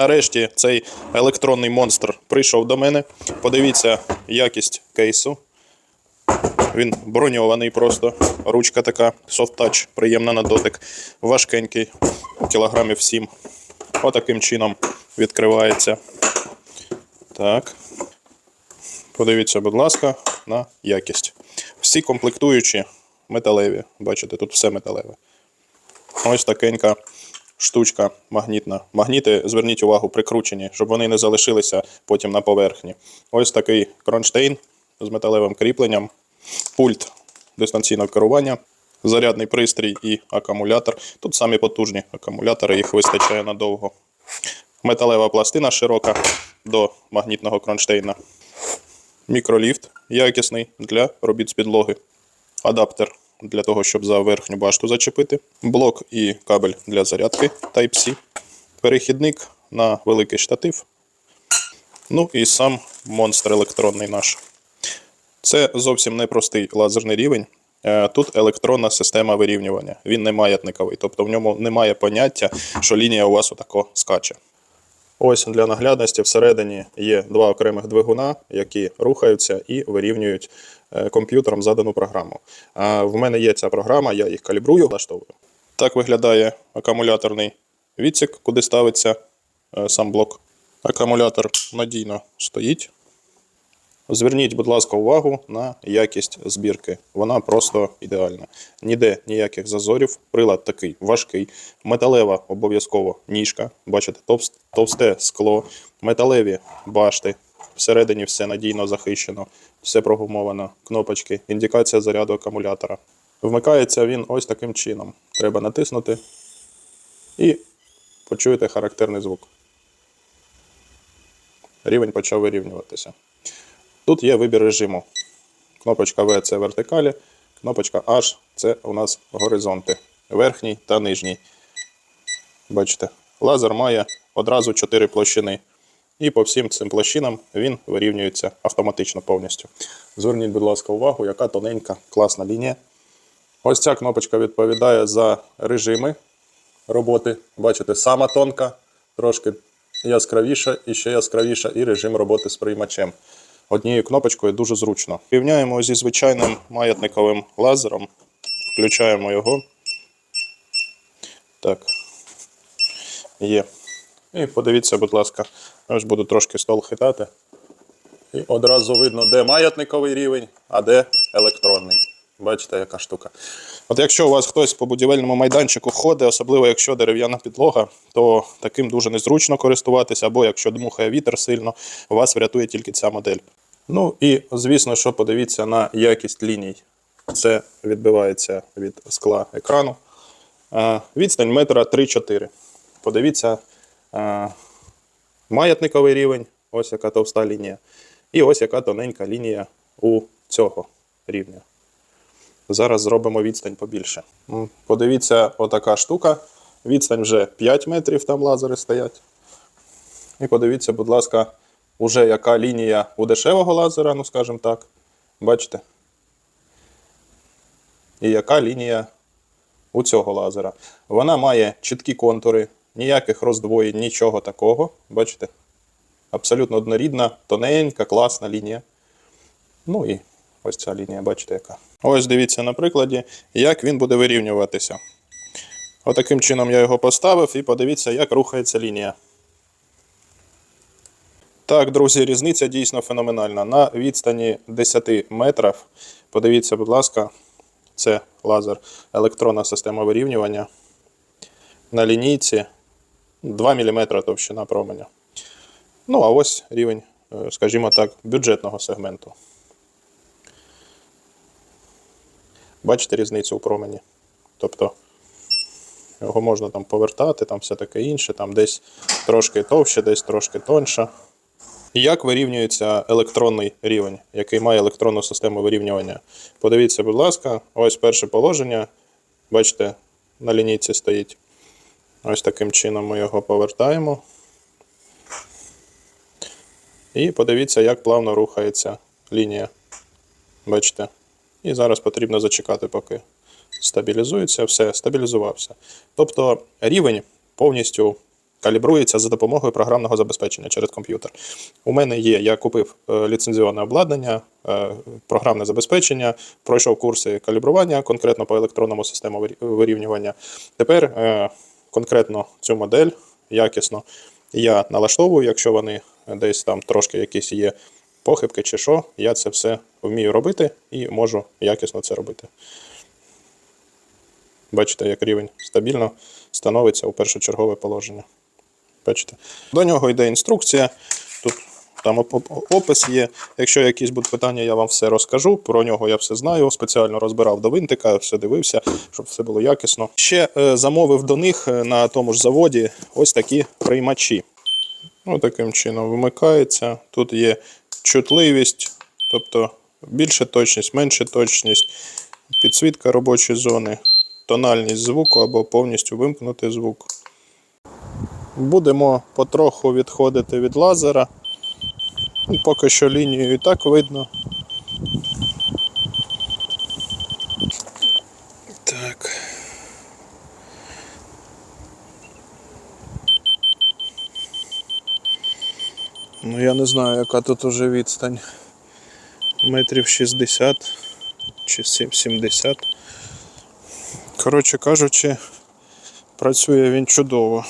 Нарешті цей електронний монстр прийшов до мене. Подивіться якість кейсу. Він броньований просто. Ручка така, софт-тач, приємна на дотик. Важкенький, кілограмів 7. Отаким чином відкривається. Так. Подивіться, будь ласка, на якість. Всі комплектуючі металеві. Бачите, тут все металеве. Ось такенька штучка магнітна. Магніти, зверніть увагу, прикручені, щоб вони не залишилися потім на поверхні. Ось такий кронштейн з металевим кріпленням, пульт дистанційного керування, зарядний пристрій і акумулятор. Тут самі потужні акумулятори, їх вистачає надовго. Металева пластина широка до магнітного кронштейна. Мікроліфт якісний для робіт з підлоги. Адаптер для того, щоб за верхню башту зачепити. Блок і кабель для зарядки Type-C. Перехідник на великий штатив. Ну і сам монстр електронний наш. Це зовсім непростий лазерний рівень. Е, Тут електронна система вирівнювання. Він не маятниковий, тобто в ньому немає поняття, що лінія у вас отако скаче. Ось для наглядності всередині є два окремих двигуна, які рухаються і вирівнюють е, комп'ютером задану програму. А в мене є ця програма, я їх калібрую, влаштовую. Так виглядає акумуляторний відсік, куди ставиться е, сам блок. Акумулятор надійно стоїть. Зверніть, будь ласка, увагу на якість збірки. Вона просто ідеальна. Ніде ніяких зазорів. Прилад такий важкий. Металева обов'язково ніжка. Бачите, товсте скло, металеві башти. Всередині все надійно захищено, все прогумовано. Кнопочки, індикація заряду акумулятора. Вмикається він ось таким чином. Треба натиснути і почуєте характерний звук. Рівень почав вирівнюватися. Тут є вибір режиму. Кнопочка V це вертикалі, кнопочка H це у нас горизонти. Верхній та нижній. Бачите, лазер має одразу 4 площини. І по всім цим площинам він вирівнюється автоматично повністю. Зверніть, будь ласка, увагу, яка тоненька, класна лінія. Ось ця кнопочка відповідає за режими роботи. Бачите, сама тонка, трошки яскравіша і ще яскравіша, і режим роботи з приймачем. Однією кнопочкою дуже зручно. Рівняємо зі звичайним маятниковим лазером. Включаємо його. Так. Є. І подивіться, будь ласка, ось буду трошки стол хитати. І одразу видно, де маятниковий рівень, а де електронний. Бачите, яка штука. От якщо у вас хтось по будівельному майданчику ходить, особливо якщо дерев'яна підлога, то таким дуже незручно користуватися, або якщо дмухає вітер сильно, вас врятує тільки ця модель. Ну і звісно, що подивіться на якість ліній. Це відбивається від скла екрану. Е, Відстань метра 3-4. Подивіться е, маятниковий рівень, ось яка товста лінія. І ось яка тоненька лінія у цього рівня. Зараз зробимо відстань побільше. Подивіться, отака штука. Відстань вже 5 метрів, там лазери стоять. І подивіться, будь ласка, уже яка лінія у дешевого лазера, ну скажімо так. Бачите? І яка лінія у цього лазера. Вона має чіткі контури, ніяких роздвоєнь, нічого такого. Бачите? Абсолютно однорідна, тоненька, класна лінія. Ну і ось ця лінія, бачите, яка. Ось дивіться на прикладі, як він буде вирівнюватися. Отаким чином я його поставив і подивіться, як рухається лінія. Так, друзі, різниця дійсно феноменальна. На відстані 10 метрів, подивіться, будь ласка, це лазер, електронна система вирівнювання. На лінійці 2 мм товщина променя. Ну, а ось рівень, е, скажімо так, бюджетного сегменту. Бачите різницю у промені? Тобто його можна там повертати, там все таке інше, там десь трошки товще, десь трошки тоньше. Як вирівнюється електронний рівень, який має електронну систему вирівнювання? Подивіться, будь ласка, ось перше положення. Бачите, на лінійці стоїть. Ось таким чином ми його повертаємо. І подивіться, як плавно рухається лінія. Бачите? І зараз потрібно зачекати, поки стабілізується, все, стабілізувався. Тобто рівень повністю калібрується за допомогою програмного забезпечення через комп'ютер. У мене є, я купив е, ліцензіонне обладнання, е, програмне забезпечення, пройшов курси калібрування конкретно по електронному систему вирівнювання. Тепер е, конкретно цю модель якісно я налаштовую, якщо вони десь там трошки якісь є похибки чи що, я це все вмію робити і можу якісно це робити. Бачите, як рівень стабільно становиться у першочергове положення. Бачите? До нього йде інструкція. Тут там оп- оп- опис є. Якщо якісь будуть питання, я вам все розкажу. Про нього я все знаю. Спеціально розбирав до винтика, все дивився, щоб все було якісно. Ще е, замовив до них е, на тому ж заводі ось такі приймачі. Ну, таким чином вимикається. Тут є чутливість, тобто більша точність, менша точність, підсвітка робочої зони, тональність звуку або повністю вимкнути звук. Будемо потроху відходити від лазера. Поки що лінію і так видно. Так. Ну я не знаю, яка тут уже відстань. Метрів 60 чи 70. Коротше кажучи, працює він чудово.